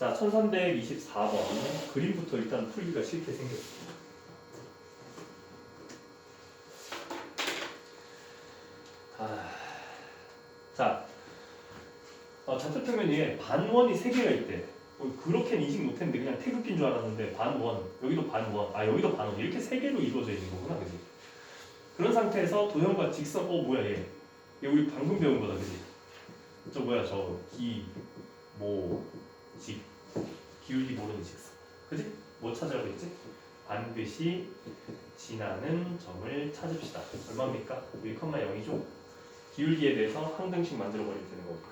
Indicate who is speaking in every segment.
Speaker 1: 자, 1324번 그림부터 일단 풀기가 쉽게 생겼습니다. 아, 자, 어, 좌표 평면에 반원이 3개가 있대. 어, 그렇게는 인식 못했는데 그냥 태극기인 줄 알았는데 반원, 여기도 반원, 아 여기도 반원 이렇게 세 개로 이루어져 있는 거구나, 그지? 그런 상태에서 도형과 직선, 어 뭐야 얘? 얘 우리 방금 배운 거다, 그지? 저 뭐야 저 기, 모, 직, 기울기 모르는 직선, 그지? 뭐 찾으라고 했지? 반드시 지나는 점을 찾읍시다. 얼마입니까? 1,0이죠? 기울기에 대해서 항등식 만들어 버리면 되는 거니까.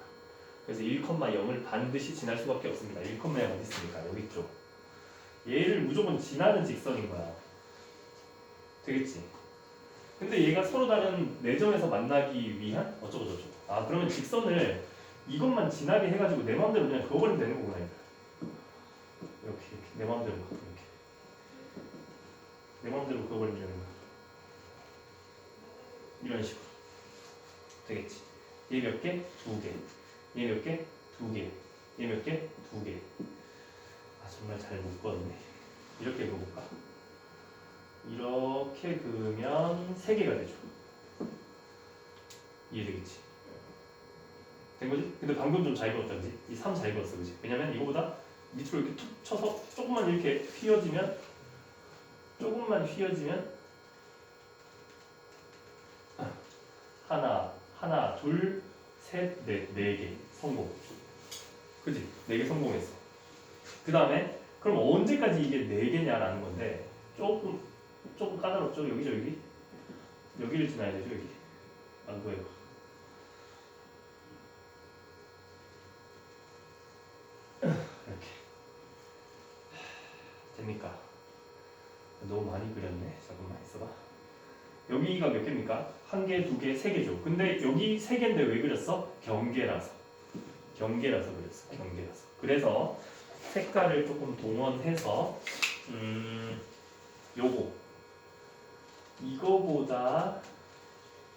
Speaker 1: 그래서 1,0을 반드시 지날 수밖에 없습니다. 1,0 어디 있습니까? 여기 있죠. 얘를 무조건 지나는 직선인 거야. 되겠지? 근데 얘가 서로 다른 네 점에서 만나기 위한 어쩌고 저쩌고. 아 그러면 직선을 이것만 지나게 해가지고 내 마음대로 그냥 그어버리면 되는 거구나. 이렇게 이렇게, 이렇게. 내 마음대로 이렇게 내 마음대로 그어버리면 되는 거야. 이런 식으로 되겠지. 얘 몇 개? 두 개. 얘 몇 개? 두 개. 얘 몇 개? 두 개. 아 정말 잘못 그었네. 이렇게 그어볼까? 이렇게 그으면 세 개가 되죠. 이해되겠지? 된 거지? 근데 방금 좀 잘 그었다, 그지? 이 3 잘 그었어, 그지? 왜냐면 이거보다 밑으로 이렇게 툭 쳐서 조금만 이렇게 휘어지면 조금만 휘어지면 하나, 하나, 둘, 셋, 넷, 네 개 성공. 그지? 네 개 성공했어. 그 다음에 그럼 언제까지 이게 네 개냐라는 건데 조금 조금 까다롭죠? 여기죠 여기? 여기를 지나야 되죠 여기? 안 보여. 이렇게 됩니까? 너무 많이 그렸네. 잠깐만 있어봐. 여기가 몇 개입니까? 한 개, 두 개, 세 개죠. 근데 여기 세 개인데 왜 그렸어? 경계라서. 경계라서 그렸어. 경계라서. 그래서 색깔을 조금 동원해서 음 요거 이거보다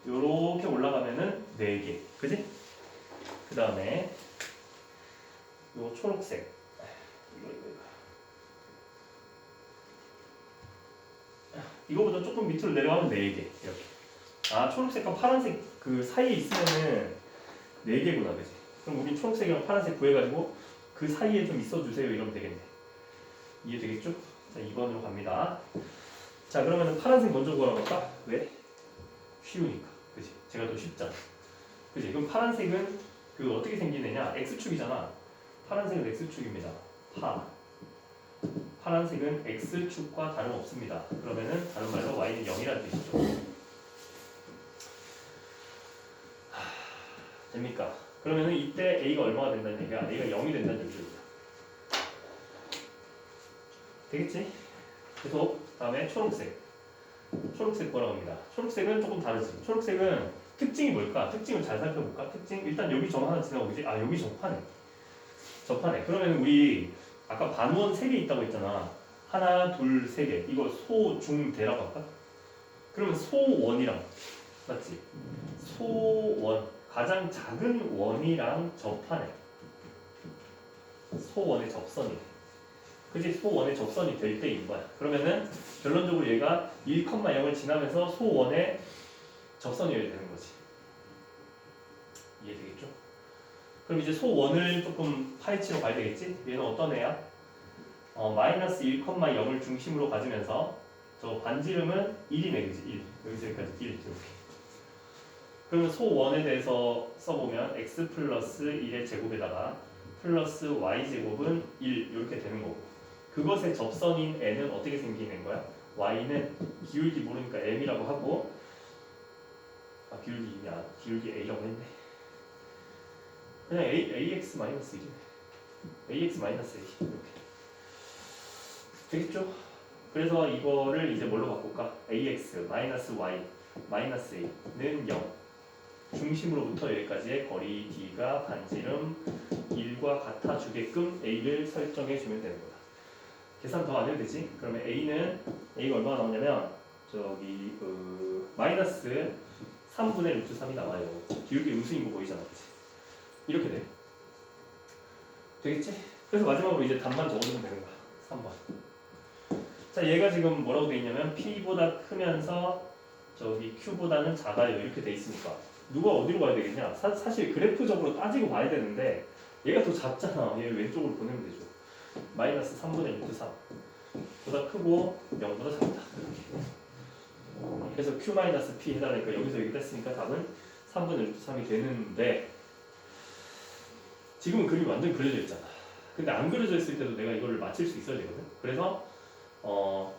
Speaker 1: 요렇게 올라가면은 네 개. 그지? 그 다음에 요 초록색 이거 이거 이거 이거보다 조금 밑으로 내려가면 4개 이렇게. 아 초록색과 파란색 그 사이에 있으면은 4개구나 그지? 그럼 우린 초록색이랑 파란색 구해가지고 그 사이에 좀 있어주세요. 이러면 되겠네. 이해되겠죠? 자 2번으로 갑니다. 자 그러면은 파란색 먼저 구하볼까? 왜? 쉬우니까 그지? 제가 더 쉽잖아. 그지? 그럼 파란색은 그 어떻게 생기느냐? X축이잖아. 파란색은 X축입니다. 파 파란색은 X축과 다름없습니다. 그러면은 다른 말로 Y는 0이라는 뜻이죠. 하, 됩니까? 그러면은 이때 A가 얼마가 된다는 얘기야? A가 0이 된다는 얘기입니다. 되겠지? 계속 다음에 초록색. 초록색 뭐라고 합니다. 초록색은 조금 다르지. 초록색은 특징이 뭘까? 특징을 잘 살펴볼까? 특징 일단 여기 점 하나 지나고 지아 여기 접하네. 접하네. 그러면 우리 아까 반원 3개 있다고 했잖아. 하나, 둘, 세 개. 이거 소, 중, 대라고 할까? 그러면 소원이랑 맞지? 소원 가장 작은 원이랑 접하네. 소원의 접선이. 그지? 소원의 접선이 될 때인 거야. 그러면은 결론적으로 얘가 1,0을 지나면서 소원의 접선이어야 되는 거지. 이해되겠죠? 그럼 이제 소원을 조금 파헤치러 가야 되겠지? 얘는 어떤 애야? 어, 마이너스 1,0을 중심으로 가지면서 저 반지름은 1이네 그지? 1 여기서 여기까지 1 이렇게 그러면 소원에 대해서 써보면 x 플러스 1의 제곱에다가 플러스 y 제곱은 1 이렇게 되는 거고 그것의 접선인 n은 어떻게 생기는 거야? y는 기울기 모르니까 m이라고 하고 아 기울기냐 기울기 a라고 했네 그냥 a, ax 마이너스 1이네 ax 마이너스 1 이렇게 되겠죠? 그래서 이거를 이제 뭘로 바꿀까? ax 마이너스 y 마이너스 a는 0 중심으로부터 여기까지의 거리 d가 반지름 1과 같아 주게끔 a를 설정해 주면 되는 거다. 계산 더 안 해도 되지? 그러면 a는 a가 얼마나 나오냐면 저기 그 마이너스 3분의 루트 3이 나와요. 기울기 음수인 거 보이잖아, 그치? 이렇게 돼. 되겠지? 그래서 마지막으로 이제 답만 적어주면 되는 거야. 3번. 자, 얘가 지금 뭐라고 돼 있냐면 P보다 크면서 저기 Q보다는 작아요. 이렇게 돼 있으니까 누가 어디로 가야 되겠냐? 사, 사실 그래프적으로 따지고 봐야 되는데 얘가 더 작잖아. 얘 왼쪽으로 보내면 되죠. 마이너스 3분의 루트 3 보다 크고 0보다 작다. 그래서 Q 마이너스 P 해달라니까 여기서 여기 뺐으니까 답은 3분의 루트 3이 되는데 지금은 그림이 완전 그려져 있잖아. 근데 안 그려져 있을 때도 내가 이거를 맞힐 수 있어야 되거든. 그래서 어,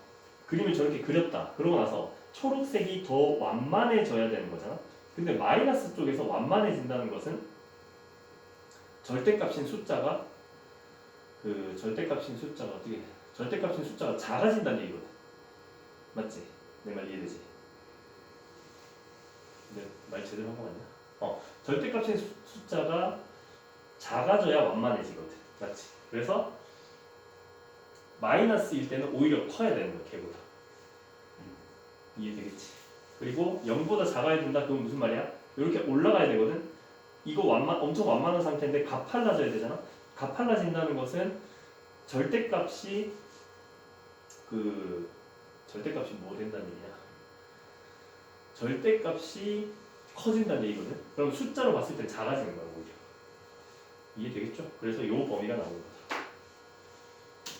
Speaker 1: 그림을 저렇게 그렸다. 그러고 나서 초록색이 더 완만해져야 되는 거잖아. 근데 마이너스 쪽에서 완만해진다는 것은 절대값인 숫자가 그 절대값인 숫자가 어떻게 절대값인 숫자가 작아진다는 얘기거든. 맞지? 내 말 이해되지? 내 말 제대로 한 거 맞냐? 어, 절대값인 수- 숫자가 작아져야 완만해지거든. 맞지? 그래서 마이너스일 때는 오히려 커야 되는 거야, 걔보다. 음, 이해되겠지? 그리고 0보다 작아야 된다. 그건 무슨 말이야? 이렇게 올라가야 되거든. 이거 완만 엄청 완만한 상태인데 가팔라져야 되잖아. 가팔라진다는 것은 절대값이 그 절대값이 뭐 된다는 얘기냐? 절대값이 커진다는 얘기거든. 그럼 숫자로 봤을 때 작아지는 거야. 이해되겠죠? 그래서 요 범위가 나오는 거야.